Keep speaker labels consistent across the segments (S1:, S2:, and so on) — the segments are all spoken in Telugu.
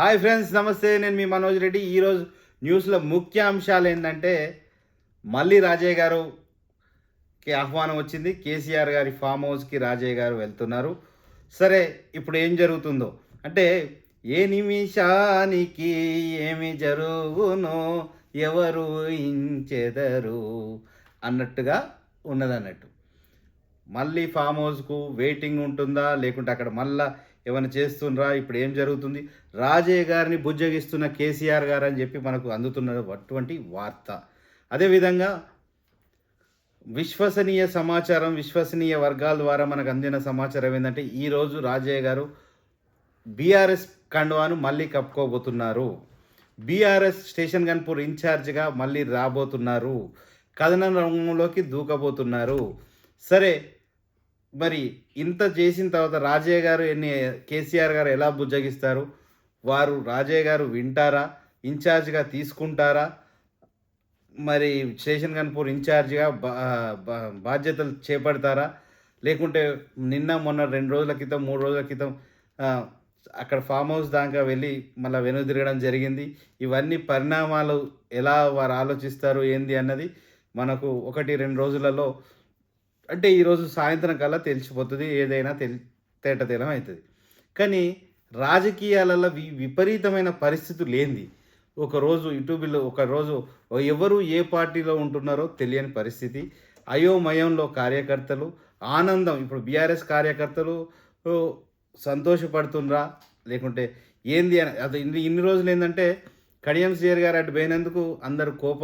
S1: హాయ్ ఫ్రెండ్స్ నమస్తే. నేను మీ మనోజ్ రెడ్డి. ఈరోజు న్యూస్లో ముఖ్య అంశాలు ఏంటంటే మళ్ళీ రాజయ్య గారుకి ఆహ్వానం వచ్చింది. కేసీఆర్ గారి ఫామ్ హౌస్కి రాజయ్య గారు వెళ్తున్నారు. సరే ఇప్పుడు ఏం జరుగుతుందో? అంటే ఏ నిమిషానికి ఏమి జరుగునో ఎవరు ఇంచెదరు అన్నట్టుగా ఉన్నదన్నట్టు. మళ్ళీ ఫామ్ హౌస్కు వెయిటింగ్ ఉంటుందా? లేకుంటే అక్కడ మళ్ళీ ఏమైనా చేస్తుండ్రా? ఇప్పుడు ఏం జరుగుతుంది? రాజయ్య గారిని బుజ్జగిస్తున్న కేసీఆర్ గారు అని చెప్పి మనకు అందుతున్న అటువంటి వార్త. అదేవిధంగా విశ్వసనీయ సమాచారం విశ్వసనీయ వర్గాల ద్వారా మనకు అందిన సమాచారం ఏంటంటే ఈరోజు రాజయ్య గారు బీఆర్ఎస్ కండువాను మళ్ళీ కప్పుకోబోతున్నారు. బీఆర్ఎస్ స్టేషన్ గన్పూర్ ఇన్ఛార్జ్గా మళ్ళీ రాబోతున్నారు. కథన రంగంలోకి దూకబోతున్నారు. సరే మరి ఇంత చేసిన తర్వాత రాజయ్య గారు ఎన్ని కేసీఆర్ గారు ఎలా బుజ్జగిస్తారు? వారు రాజయ్య గారు వింటారా? ఇన్ఛార్జ్గా తీసుకుంటారా? మరి స్టేషన్ కన్పూర్ ఇన్ఛార్జ్గా బా బా- బాధ్యతలు చేపడతారా? లేకుంటే నిన్న మొన్న రెండు రోజుల క్రితం మూడు రోజుల క్రితం అక్కడ ఫామ్ హౌస్ దాకా వెళ్ళి మళ్ళీ వెనుదిరగడం జరిగింది. ఇవన్నీ పరిణామాలు ఎలా వారు ఆలోచిస్తారు ఏంది అన్నది మనకు ఒకటి రెండు రోజులలో అంటే ఈరోజు సాయంత్రం కల్లా తెలిసిపోతుంది ఏదైనా తెలి తేటతేలం అవుతుంది కానీ రాజకీయాలలో వి విపరీతమైన పరిస్థితులు ఏంది ఒకరోజు యూట్యూబ్లో ఒకరోజు ఎవరు ఏ పార్టీలో ఉంటున్నారో తెలియని పరిస్థితి. అయోమయంలో కార్యకర్తలు ఆనందం ఇప్పుడు బీఆర్ఎస్ కార్యకర్తలు సంతోషపడుతుండ్రా? లేకుంటే ఏంది అని అది ఇన్ని ఇన్ని రోజులు ఏంటంటే కడియం సీఆర్ గారు అటు పోయినందుకు అందరు కోప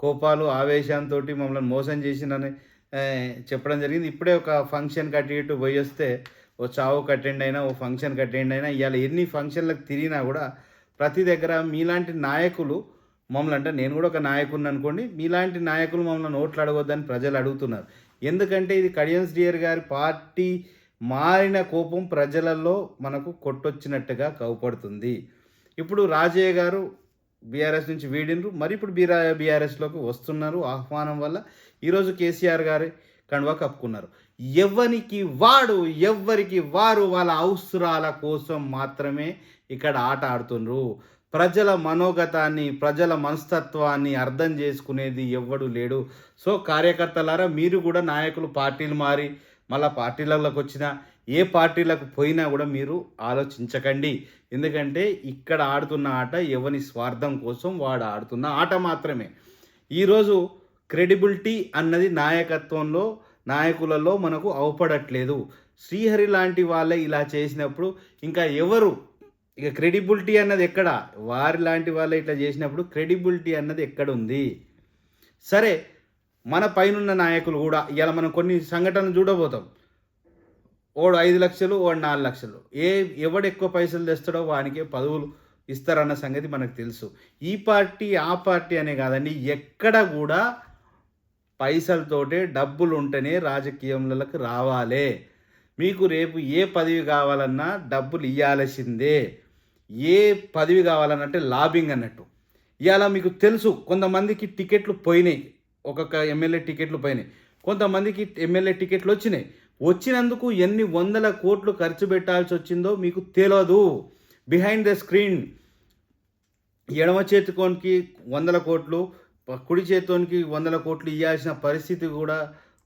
S1: కోపాలు ఆవేశంతో మమ్మల్ని మోసం చేసిందని చెప్పడం జరిగింది. ఇప్పుడే ఒక ఫంక్షన్ కట్టి ఇటు పోయి వస్తే ఓ చావు అటెండ్ అయినా ఓ ఫంక్షన్ అటెండ్ అయినా ఇవాళ ఎన్ని ఫంక్షన్లకు తిరిగినా కూడా ప్రతి దగ్గర మీలాంటి నాయకులు మమ్మల్ని అంటే నేను కూడా ఒక నాయకుడిని అనుకోండి మీలాంటి నాయకులు మమ్మల్ని ఓట్లు అడగొద్దని ప్రజలు అడుగుతున్నారు. ఎందుకంటే ఇది కడియన్స్ డియర్ గారి పార్టీ మారిన కోపం ప్రజలలో మనకు కొట్టొచ్చినట్టుగా కవపడుతుంది ఇప్పుడు రాజయ్య గారు బీఆర్ఎస్ నుంచి వీడినరు. మరి ఇప్పుడు బీరా బీఆర్ఎస్లోకి వస్తున్నారు. ఆహ్వానం వల్ల ఈరోజు కేసీఆర్ గారి కండువా కప్పుకున్నారు. ఎవరికి వాడు ఎవ్వరికి వారు వాళ్ళ అవసరాల కోసం మాత్రమే ఇక్కడ ఆట ఆడుతుండ్రు. ప్రజల మనోగతాన్ని ప్రజల మనస్తత్వాన్ని అర్థం చేసుకునేది ఎవ్వడు లేడు. సో కార్యకర్తలారా మీరు కూడా నాయకులు పార్టీలు మారి మళ్ళా పార్టీలలోకి వచ్చిన ఏ పార్టీలకు పోయినా కూడా మీరు ఆలోచించకండి. ఎందుకంటే ఇక్కడ ఆడుతున్న ఆట ఎవని స్వార్థం కోసం వాడు ఆడుతున్న ఆట మాత్రమే. ఈరోజు క్రెడిబిలిటీ అన్నది నాయకత్వంలో నాయకులలో మనకు అవపడట్లేదు. శ్రీహరి లాంటి వాళ్ళే ఇలా చేసినప్పుడు ఇంకా ఎవరు? ఇక క్రెడిబిలిటీ అన్నది ఎక్కడ? వారి లాంటి వాళ్ళే ఇట్లా చేసినప్పుడు క్రెడిబిలిటీ అన్నది ఎక్కడ ఉంది సరే మన పైనున్న నాయకులు కూడా ఇలా మనం కొన్ని సంఘటనలు చూడబోతాం. ఓడు ఐదు లక్షలు ఓడు నాలుగు లక్షలు. ఏ ఎవడు ఎక్కువ పైసలు తెస్తాడో వానికే పదవులు ఇస్తారన్న సంగతి మనకు తెలుసు. ఈ పార్టీ ఆ పార్టీ అనే కాదండి ఎక్కడ కూడా పైసలతోటే డబ్బులు ఉంటేనే రాజకీయంలోకి రావాలి. మీకు రేపు ఏ పదవి కావాలన్నా డబ్బులు ఇవ్వాల్సిందే ఏ పదవి కావాలనంటే లాబింగ్ అన్నట్టు. ఇవాళ మీకు తెలుసు కొంతమందికి టికెట్లు పోయినాయి. ఒక్కొక్క ఎమ్మెల్యే టికెట్లు పోయినాయి. కొంతమందికి ఎమ్మెల్యే టికెట్లు వచ్చినాయి. వచ్చినందుకు ఎన్ని వందల కోట్లు ఖర్చు పెట్టాల్సి వచ్చిందో మీకు తెలియదు బిహైండ్ ద స్క్రీన్ ఎడమ చేతికోనికి వందల కోట్లు కుడి చేతికి వందల కోట్లు ఇవ్వాల్సిన పరిస్థితి కూడా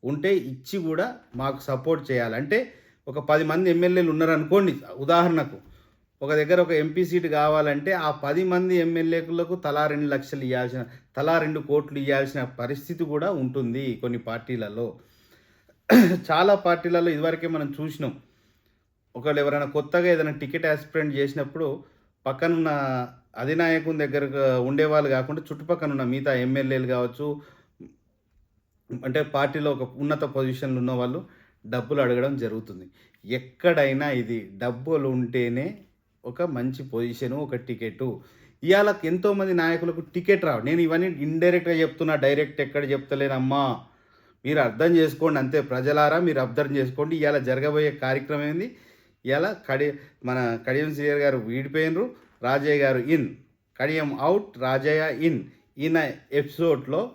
S1: ఉంటే ఇచ్చి కూడా మాకు సపోర్ట్ చేయాలి. అంటే ఒక పది మంది ఎమ్మెల్యేలు ఉన్నారనుకోండి ఉదాహరణకు ఒక దగ్గర ఒక ఎంపీ సీటు కావాలంటే ఆ పది మంది ఎమ్మెల్యేలకు తలా రెండు లక్షలు ఇవ్వాల్సిన తలా రెండు కోట్లు ఇవ్వాల్సిన పరిస్థితి కూడా ఉంటుంది కొన్ని పార్టీలలో. చాలా పార్టీలలో ఇదివరకే మనం చూసినాం. ఒకళ్ళు ఎవరైనా కొత్తగా ఏదైనా టికెట్ ఆస్పిరెంట్ చేసినప్పుడు పక్కనున్న అధినాయకుని దగ్గర ఉండేవాళ్ళు కాకుండా చుట్టుపక్కన ఉన్న మిగతా ఎమ్మెల్యేలు కావచ్చు అంటే పార్టీలో ఒక ఉన్నత పొజిషన్లు ఉన్న వాళ్ళు డబ్బులు అడగడం జరుగుతుంది. ఎక్కడైనా ఇది డబ్బులు ఉంటేనే ఒక మంచి పొజిషను ఒక టికెట్. ఇవాళ ఎంతోమంది నాయకులకు టికెట్ రావు. నేను ఇవన్నీ ఇండైరెక్ట్గా చెప్తున్నా డైరెక్ట్ ఎక్కడ చెప్తలేనమ్మా. మీరు అర్థం చేసుకోండి అంతే. ప్రజలారా మీరు అర్థం చేసుకోండి. ఇవాళ జరగబోయే కార్యక్రమం ఏంది? ఇవాళ కడి మన కడియం శ్రీయర్ గారు వీడిపోయినరు. రాజయ్య గారు in. Kadiyam out Rajaiah in. ఈయన ఎపిసోడ్లో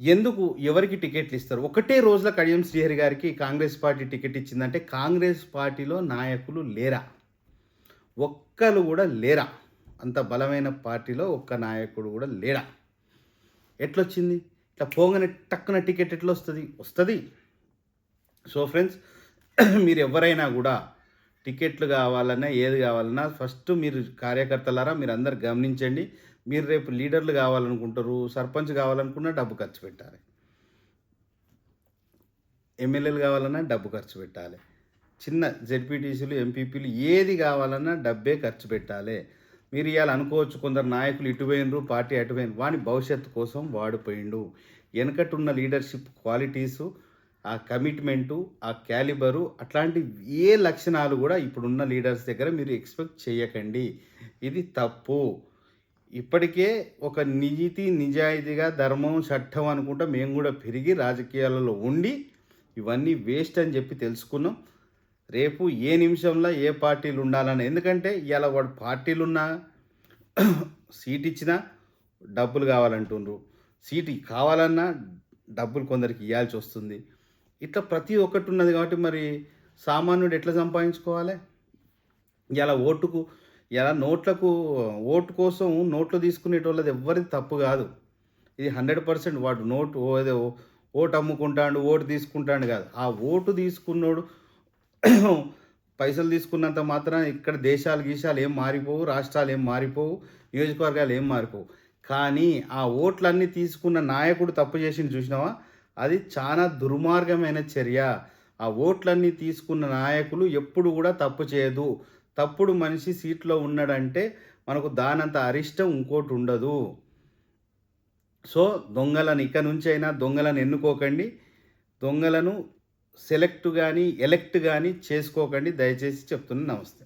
S1: ఎందుకు ఎవరికి టికెట్లు ఇస్తారు? ఒకటే రోజుల కడియం శ్రీహరి గారికి కాంగ్రెస్ పార్టీ టికెట్ ఇచ్చిందంటే కాంగ్రెస్ పార్టీలో నాయకులు లేరా? ఒక్కరు కూడా లేరా? అంత బలమైన పార్టీలో ఒక్క నాయకుడు కూడా లేడా? ఎట్లొచ్చింది? ఇట్లా పోగానే టక్కున టికెట్ ఎట్లా వస్తుంది. వస్తుంది సో ఫ్రెండ్స్ మీరు ఎవరైనా కూడా టికెట్లు కావాలన్నా ఏది కావాలన్నా ఫస్ట్ మీరు కార్యకర్తలారా మీరు అందరు గమనించండి. మీరు రేపు లీడర్లు కావాలనుకుంటారు సర్పంచ్ కావాలనుకున్నా డబ్బు ఖర్చు పెట్టాలి. ఎమ్మెల్యేలు కావాలన్నా డబ్బు ఖర్చు పెట్టాలి. చిన్న జెడ్పీటీసీలు ఎంపీపీలు ఏది కావాలన్నా డబ్బే ఖర్చు పెట్టాలి. మీరు ఇవాళ అనుకోవచ్చు కొందరు నాయకులు ఇటుపోయినరు పార్టీ అటుపోయిన వాని భవిష్యత్తు కోసం వాడిపోయిండు వెనకటున్న లీడర్షిప్ క్వాలిటీసు ఆ కమిట్మెంటు ఆ క్యాలిబరు అట్లాంటి ఏ లక్షణాలు కూడా ఇప్పుడున్న లీడర్స్ దగ్గర మీరు ఎక్స్పెక్ట్ చేయకండి ఇది తప్పు. ఇప్పటికే ఒక నీతి నిజాయితీగా ధర్మం చట్టం అనుకుంటా మేము కూడా పెరిగి రాజకీయాలలో ఉండి ఇవన్నీ వేస్ట్ అని చెప్పి తెలుసుకున్నాం. రేపు ఏ నిమిషంలో ఏ పార్టీలు ఉండాలని. ఎందుకంటే ఇలా వాడు పార్టీలు ఉన్నా సీట్ ఇచ్చినా డబ్బులు కావాలంటుండ్రు. సీట్ కావాలన్నా డబ్బులు కొందరికి ఇవ్వాల్సి వస్తుంది. ఇట్లా ప్రతి ఒక్కటి ఉన్నది కాబట్టి మరి సామాన్యుడు ఎట్లా సంపాదించుకోవాలి? ఇలా ఓటుకు ఇలా నోట్లకు ఓటు కోసం నోట్లు తీసుకునేటోళ్ళది ఎవరిది తప్పు కాదు. ఇది హండ్రెడ్ పర్సెంట్ వాడు నోటు ఏదో ఓటు అమ్ముకుంటాడు ఓటు తీసుకుంటాడు కాదు. ఆ ఓటు తీసుకున్నోడు పైసలు తీసుకున్నంత మాత్రం ఇక్కడ దేశాలు గీశాలు ఏం మారిపోవు రాష్ట్రాలు ఏం మారిపోవు నియోజకవర్గాలు ఏం మారిపోవు. కానీ ఆ ఓట్లన్నీ తీసుకున్న నాయకుడు తప్పు చేసింది చూసినావా? అది చాలా దుర్మార్గమైన చర్య. ఆ ఓట్లన్నీ తీసుకున్న నాయకులు ఎప్పుడు కూడా తప్పు చేయదు. తప్పుడు మనిషి సీట్లో ఉన్నాడంటే మనకు దానంత అరిష్టం ఇంకోటి ఉండదు. సో దొంగలను ఇక నుంచి అయినా దొంగలను ఎన్నుకోకండి. దొంగలను సెలెక్ట్ కానీ ఎలెక్ట్ కానీ చేసుకోకండి. దయచేసి చెప్తున్నా నమస్తే.